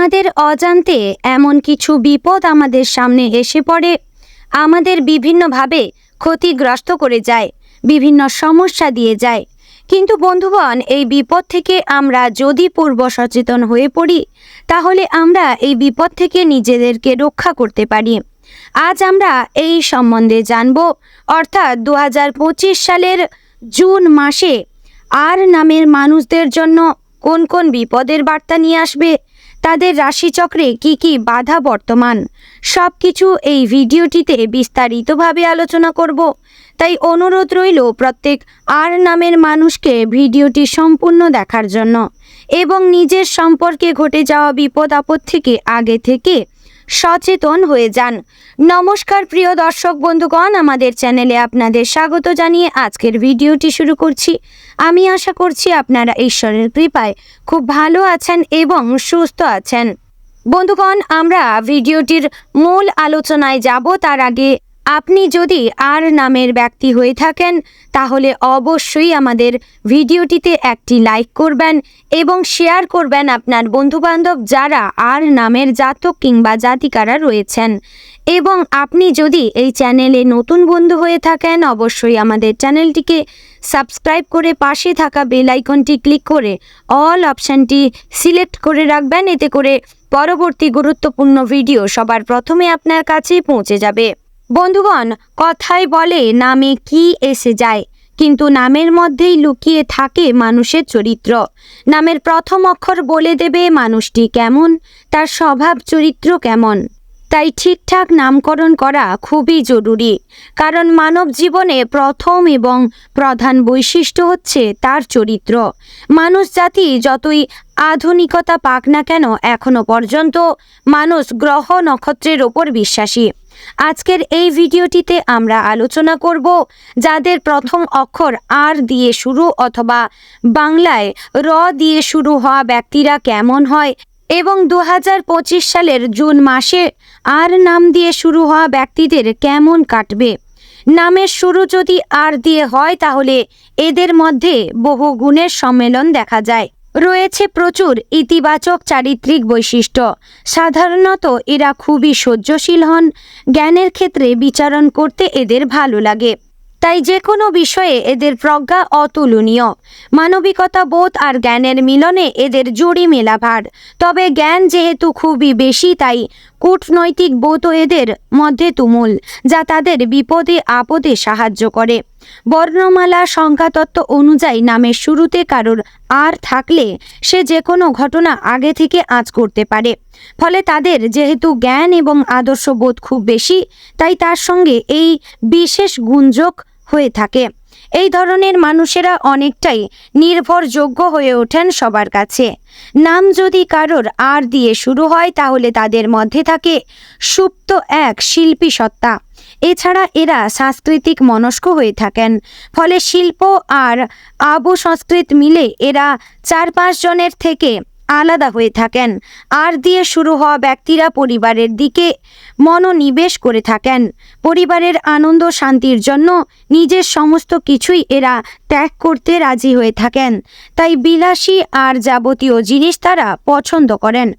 আমাদের অজান্তে এমন কিছু বিপদ আমাদের সামনে এসে পড়ে, আমাদের বিভিন্নভাবে ক্ষতিগ্রস্ত করে যায়, বিভিন্ন সমস্যা দিয়ে যায়। কিন্তু বন্ধুগণ, এই বিপদ থেকে আমরা যদি পূর্ব সচেতন হয়ে পড়ি, তাহলে আমরা এই বিপদ থেকে নিজেদেরকে রক্ষা করতে পারি। আজ আমরা এই সম্বন্ধে জানব, অর্থাৎ দু হাজার পঁচিশ সালের জুন মাসে আর নামের মানুষদের জন্য কোন কোন বিপদের বার্তা নিয়ে আসবে তাদের রাশিচক্রে কি কি বাধা বর্তমান? সব কিছু এই ভিডিওটিতে বিস্তারিতভাবে আলোচনা করব। তাই অনুরোধ রইল প্রত্যেক আর নামের মানুষকে ভিডিওটি সম্পূর্ণ দেখার জন্য এবং নিজের সম্পর্কে ঘটে যাওয়া বিপদ আপদ থেকে আগে থেকে সচেতন হয়ে যান। নমস্কার, প্রিয় দর্শক বন্ধুগণ, আমাদের চ্যানেলে আপনাদের স্বাগত জানিয়ে আজকের ভিডিওটি শুরু করছি। আমি আশা করছি আপনারা ঈশ্বরের কৃপায় খুব ভালো আছেন এবং সুস্থ আছেন। বন্ধুগণ, আমরা ভিডিওটির মূল আলোচনায় যাব। তার আগে আপনি যদি আর নামের ব্যক্তি হয়ে থাকেন, তাহলে অবশ্যই আমাদের ভিডিওটিতে একটি লাইক করবেন এবং শেয়ার করবেন আপনার বন্ধুবান্ধব যারা আর নামের জাতক কিংবা জাতিকারা রয়েছেন। এবং আপনি যদি এই চ্যানেলে নতুন বন্ধু হয়ে থাকেন, অবশ্যই আমাদের চ্যানেলটিকে সাবস্ক্রাইব করে পাশে থাকা বেল আইকনটি ক্লিক করে অল অপশানটি সিলেক্ট করে রাখবেন। এতে করে পরবর্তী গুরুত্বপূর্ণ ভিডিও সবার প্রথমে আপনার কাছে পৌঁছে যাবে। বন্ধুগণ, কথায় বলে নামে কি এসে যায়, কিন্তু নামের মধ্যেই লুকিয়ে থাকে মানুষের চরিত্র। নামের প্রথম অক্ষর বলে দেবে মানুষটি কেমন, তার স্বভাব চরিত্র কেমন। তাই ঠিকঠাক নামকরণ করা খুবই জরুরি, কারণ মানব জীবনে প্রথম এবং প্রধান বৈশিষ্ট্য হচ্ছে তার চরিত্র। মানুষ জাতি যতই আধুনিকতা পাক না কেন, এখনও পর্যন্ত মানুষ গ্রহ নক্ষত্রের ওপর বিশ্বাসী। আজকের এই ভিডিওটিতে আমরা আলোচনা করব যাদের প্রথম অক্ষর আর দিয়ে শুরু অথবা বাংলায় র দিয়ে শুরু হওয়া ব্যক্তিরা কেমন হয় এবং দু হাজার পঁচিশ সালের জুন মাসে আর নাম দিয়ে শুরু হওয়া ব্যক্তিদের কেমন কাটবে। নামের শুরু যদি আর দিয়ে হয় তাহলে এদের মধ্যে বহু গুণের সম্মেলন দেখা যায়। রয়েছে প্রচুর ইতিবাচক চারিত্রিক বৈশিষ্ট্য। সাধারণত এরা খুবই সহ্যশীল হন, জ্ঞানের ক্ষেত্রে বিচারণ করতে এদের ভালো লাগে। তাই যে কোনো বিষয়ে এদের প্রজ্ঞা অতুলনীয়। মানবিকতা বোধ আর জ্ঞানের মিলনে এদের জুড়ি মেলাভার। তবে জ্ঞান যেহেতু খুবই বেশি, তাই কূটনৈতিক বোধও এদের মধ্যে তুমুল, যা তাদের বিপদে আপদে সাহায্য করে। বর্ণমালা সংখ্যাতত্ত্ব অনুযায়ী নামের শুরুতে কারোর আর থাকলে সে যে কোনো ঘটনা আগে থেকে আঁচ করতে পারে। ফলে তাদের যেহেতু জ্ঞান এবং আদর্শ বোধ খুব বেশি, তাই তার সঙ্গে এই বিশেষ গুঞ্জক হয়ে থাকে। এই ধরনের মানুষেরা অনেকটাই নির্ভরযোগ্য হয়ে ওঠেন সবার কাছে। নাম যদি কারোর আর দিয়ে শুরু হয়, তাহলে তাদের মধ্যে থাকে সুপ্ত এক শিল্পী সত্তা এছাড়া এরা সাংস্কৃতিক মনস্ক হয়ে থাকেন। ফলে শিল্প আর আবু সংস্কৃত মিলে এরা চার পাঁচ জনের থেকে আলাদা হয়ে থাকেন। আর দিয়ে শুরু হওয়া ব্যক্তিরা পরিবারের দিকে মনোনিবেশ করে থাকেন। পরিবারের আনন্দ শান্তির জন্য নিজের সমস্ত কিছুই এরা ত্যাগ করতে রাজি হয়ে থাকেন। তাই বিলাসী আর যাবতীয় জিনিস তারা পছন্দ করেন।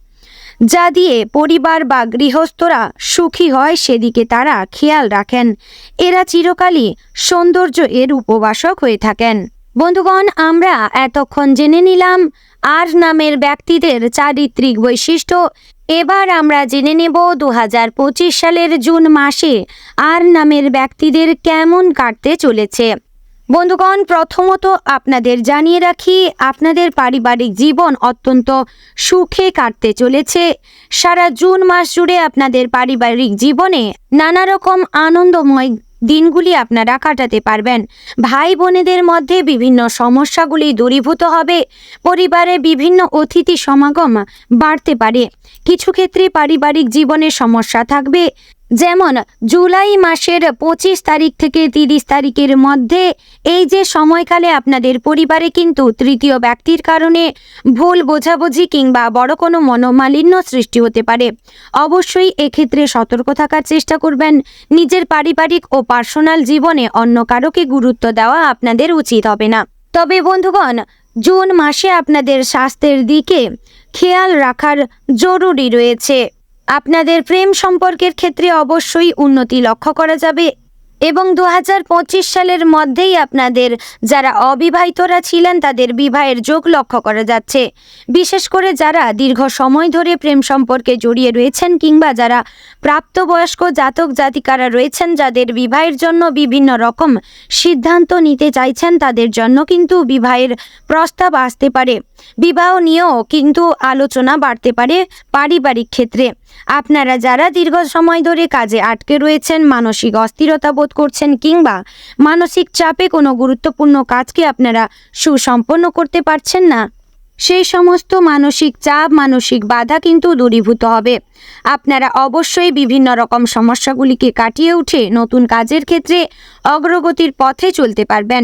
যা দিয়ে পরিবার বা গৃহস্থরা সুখী হয় সেদিকে তারা খেয়াল রাখেন। এরা চিরকালই সৌন্দর্য এর উপবাসক হয়ে থাকেন। বন্ধুগণ, আমরা এতক্ষণ জেনে নিলাম আর নামের ব্যক্তিদের চারিত্রিক বৈশিষ্ট্য। এবার আমরা জেনে নেব দু হাজার পঁচিশ সালের জুন মাসে আর নামের ব্যক্তিদের কেমন কাটতে চলেছে। বন্ধুগণ, প্রথমত আপনাদের জানিয়ে রাখি, আপনাদের পারিবারিক জীবন অত্যন্ত সুখে কাটতে চলেছে। সারা জুন মাস জুড়ে আপনাদের পারিবারিক জীবনে নানা রকম আনন্দময় দিনগুলি আপনারা কাটাতে পারবেন। ভাই বোনেদের মধ্যে বিভিন্ন সমস্যাগুলি দূরীভূত হবে। পরিবারে বিভিন্ন অতিথি সমাগম বাড়তে পারে। কিছু ক্ষেত্রে পারিবারিক জীবনে সমস্যা থাকবে। যেমন জুলাই মাসের পঁচিশ তারিখ থেকে তিরিশ তারিখের মধ্যে এই যে সময়কালে আপনাদের পরিবারে কিন্তু তৃতীয় ব্যক্তির কারণে ভুল বোঝাবুঝি কিংবা বড় কোনো মনোমালিন্য সৃষ্টি হতে পারে। অবশ্যই এক্ষেত্রে সতর্ক থাকার চেষ্টা করবেন। নিজের পারিবারিক ও পার্সোনাল জীবনে অন্য কারোকে গুরুত্ব দেওয়া আপনাদের উচিত হবে না। তবে বন্ধুগণ, জুন মাসে আপনাদের স্বাস্থ্যের দিকে খেয়াল রাখার জরুরি রয়েছে। আপনাদের প্রেম সম্পর্কের ক্ষেত্রে অবশ্যই উন্নতি লক্ষ্য করা যাবে এবং দু হাজার পঁচিশ সালের মধ্যেই আপনাদের যারা অবিবাহিতরা ছিলেন তাদের বিবাহের যোগ লক্ষ্য করা যাচ্ছে। বিশেষ করে যারা দীর্ঘ সময় ধরে প্রেম সম্পর্কে জড়িয়ে রয়েছেন কিংবা যারা প্রাপ্তবয়স্ক জাতক জাতিকারা রয়েছেন যাদের বিবাহের জন্য বিভিন্ন রকম সিদ্ধান্ত নিতে চাইছেন তাদের জন্য কিন্তু বিবাহের প্রস্তাব আসতে পারে। বিবাহ নিয়েও কিন্তু আলোচনা বাড়তে পারে পারিবারিক ক্ষেত্রে। আপনারা যারা দীর্ঘ সময় ধরে কাজে আটকে রয়েছেন, মানসিক অস্থিরতা বোধ করছেন কিংবা মানসিক চাপে কোনো গুরুত্বপূর্ণ কাজকে আপনারা সুসম্পন্ন করতে পারছেন না সেই সমস্ত মানসিক চাপ, মানসিক বাধা কিন্তু দূরীভূত হবে। আপনারা অবশ্যই বিভিন্ন রকম সমস্যাগুলিকে কাটিয়ে উঠে নতুন কাজের ক্ষেত্রে অগ্রগতির পথে চলতে পারবেন।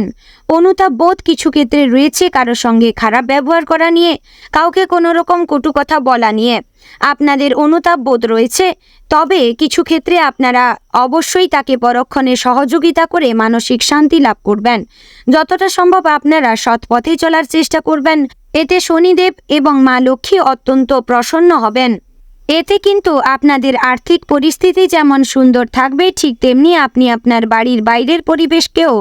অনুতাপ বোধ কিছু ক্ষেত্রে রয়েছে কারও সঙ্গে খারাপ ব্যবহার করা নিয়ে, কাউকে কোনো রকম কটু কথা বলা নিয়ে। আপনাদের অনুতাপ বোধ রয়েছে, তবে কিছু ক্ষেত্রে আপনারা অবশ্যই তাকে পরক্ষণে সহযোগিতা করে মানসিক শান্তি লাভ করবেন। যতটা সম্ভব আপনারা সৎ পথে চলার চেষ্টা করবেন। এতে শনিদেব এবং মা লক্ষ্মী অত্যন্ত প্রসন্ন হবেন। এতে কিন্তু আপনাদের আর্থিক পরিস্থিতি যেমন সুন্দর থাকবে, ঠিক তেমনি আপনি আপনার বাড়ির বাইরের পরিবেশকেও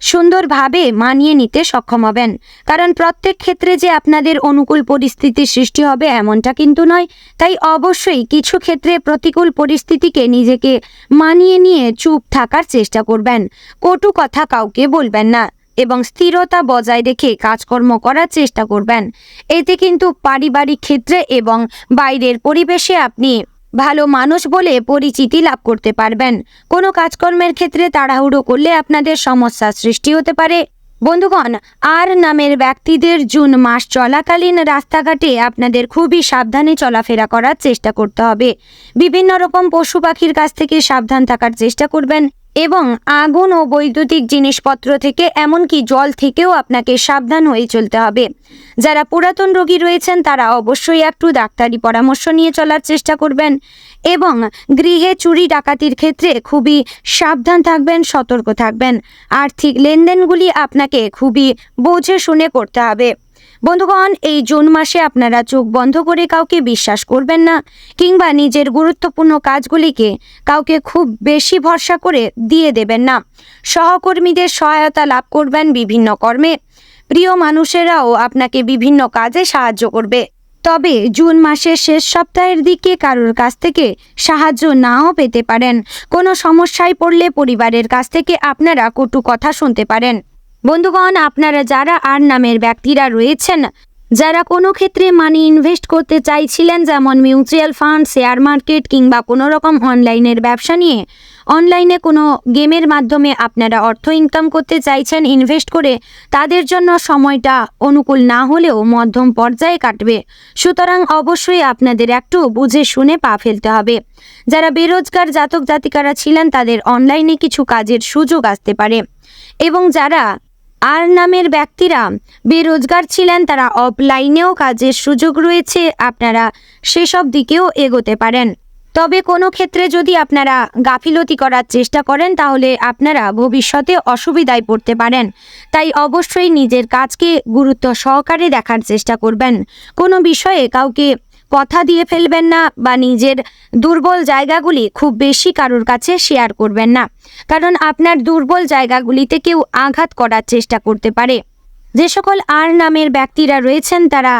সুন্দরভাবে মানিয়ে নিতে সক্ষম হবেন। কারণ প্রত্যেক ক্ষেত্রে যে আপনাদের অনুকূল পরিস্থিতির সৃষ্টি হবে এমনটা কিন্তু নয়। তাই অবশ্যই কিছু ক্ষেত্রে প্রতিকূল পরিস্থিতিকে নিজেকে মানিয়ে নিয়ে চুপ থাকার চেষ্টা করবেন। কটু কথা কাউকে বলবেন না। এবং স্থিরতা বজায় রেখে কাজকর্ম করার চেষ্টা করবেন। এতে কিন্তু পারিবারিক ক্ষেত্রে এবং বাইরের পরিবেশে আপনি ভালো মানুষ বলে পরিচিতি লাভ করতে পারবেন। কোনো কাজকর্মের ক্ষেত্রে তাড়াহুড়ো করলে আপনাদের সমস্যার সৃষ্টি হতে পারে। বন্ধুগণ, আর নামের ব্যক্তিদের জুন মাস চলাকালীন রাস্তাঘাটে আপনাদের খুবই সাবধানে চলাফেরা করার চেষ্টা করতে হবে। বিভিন্ন রকম পশু পাখির কাছ থেকে সাবধান থাকার চেষ্টা করবেন। এবং আগুন ও বৈদ্যুতিক জিনিসপত্র থেকে এমনকি জল থেকেও আপনাকে সাবধান হয়ে চলতে হবে। যারা পুরাতন রোগী রয়েছেন, তারা অবশ্যই একটু ডাক্তারি পরামর্শ নিয়ে চলার চেষ্টা করবেন এবং গৃহে চুরি ডাকাতির ক্ষেত্রে খুবই সাবধান থাকবেন, সতর্ক থাকবেন। আর্থিক লেনদেনগুলি আপনাকে খুবই বোঝে শুনে করতে হবে। বন্ধুগণ, এই জুন মাসে আপনারা চোখ বন্ধ করে কাউকে বিশ্বাস করবেন না কিংবা নিজের গুরুত্বপূর্ণ কাজগুলিকে কাউকে খুব বেশি ভরসা করে দিয়ে দেবেন না। সহকর্মীদের সহায়তা লাভ করবেন বিভিন্ন কর্মে। প্রিয় মানুষেরাও আপনাকে বিভিন্ন কাজে সাহায্য করবে। তবে জুন মাসের শেষ সপ্তাহের দিকে কারোর কাছ থেকে সাহায্য নাও পেতে পারেন। কোনো সমস্যায় পড়লে পরিবারের কাছ থেকে আপনারা কটু কথা শুনতে পারেন। বন্ধুগণ, আপনারা যারা আর নামের ব্যক্তিরা রয়েছেন, যারা কোনো ক্ষেত্রে মানি ইনভেস্ট করতে চাইছিলেন, যেমন মিউচুয়াল ফান্ড শেয়ার মার্কেট কিংবা কোনো রকম অনলাইনের ব্যবসা নিয়ে, অনলাইনে কোনো গেমের মাধ্যমে আপনারা অর্থ ইনকাম করতে চাইছেন ইনভেস্ট করে, তাদের জন্য সময়টা অনুকূল না হলেও মধ্যম পর্যায়ে কাটবে। সুতরাং অবশ্যই আপনাদের একটু বুঝে শুনে পা ফেলতে হবে। যারা বেরোজগার জাতক জাতিকারা ছিলেন, তাদের অনলাইনে কিছু কাজের সুযোগ আসতে পারে। এবং যারা আর নামের ব্যক্তিরা বেরোজগার ছিলেন, তারা অফলাইনেও কাজের সুযোগ রয়েছে, আপনারা সেসব দিকেও এগোতে পারেন। তবে কোনো ক্ষেত্রে যদি আপনারা গাফিলতি করার চেষ্টা করেন, তাহলে আপনারা ভবিষ্যতে অসুবিধায় পড়তে পারেন। তাই অবশ্যই নিজের কাজকে গুরুত্ব সহকারে দেখার চেষ্টা করবেন। কোনো বিষয়ে কাউকে কথা দিয়ে ফেলবেন না বা নিজের দুর্বল জায়গাগুলি খুব বেশি কারোর কাছে শেয়ার করবেন না। কারণ আপনার দুর্বল জায়গাগুলিতে কেউ আঘাত করার চেষ্টা করতে পারে। যে সকল আর নামের ব্যক্তিরা রয়েছেন তারা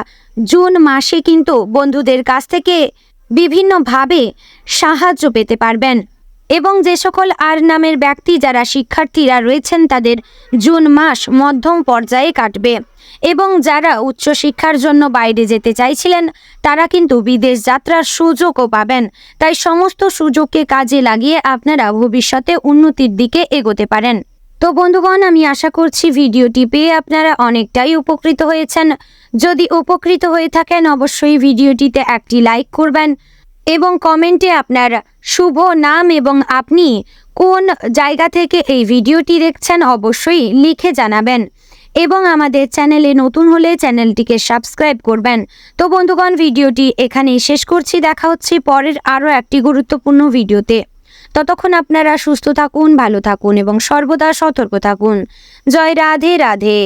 জুন মাসে কিন্তু বন্ধুদের কাছ থেকে বিভিন্নভাবে সাহায্য পেতে পারবেন। এবং যে সকল আর নামের ব্যক্তি যারা শিক্ষার্থীরা রয়েছেন তাদের জুন মাস মধ্যম পর্যায়ে কাটবে। এবং যারা উচ্চশিক্ষার জন্য বাইরে যেতে চাইছিলেন, তারা কিন্তু বিদেশ যাত্রার সুযোগও পাবেন। তাই সমস্ত সুযোগকে কাজে লাগিয়ে আপনারা ভবিষ্যতে উন্নতির দিকে এগোতে পারেন। তো বন্ধুগণ, আমি আশা করছি ভিডিওটি পেয়ে আপনারা অনেকটাই উপকৃত হয়েছেন। যদি উপকৃত হয়ে থাকেন, অবশ্যই ভিডিওটিতে একটি লাইক করবেন এবং কমেন্টে আপনার শুভ নাম এবং আপনি কোন জায়গা থেকে এই ভিডিওটি দেখছেন, অবশ্যই লিখে জানাবেন। এবং আমাদের চ্যানেলে নতুন হলে চ্যানেলটিকে সাবস্ক্রাইব করবেন। তো বন্ধুগণ, ভিডিওটি এখানেই শেষ করছি। দেখা হচ্ছে পরের আরও একটি গুরুত্বপূর্ণ ভিডিওতে। ততক্ষণ আপনারা সুস্থ থাকুন, ভালো থাকুন এবং সর্বদা সতর্ক থাকুন। জয় রাধে রাধে।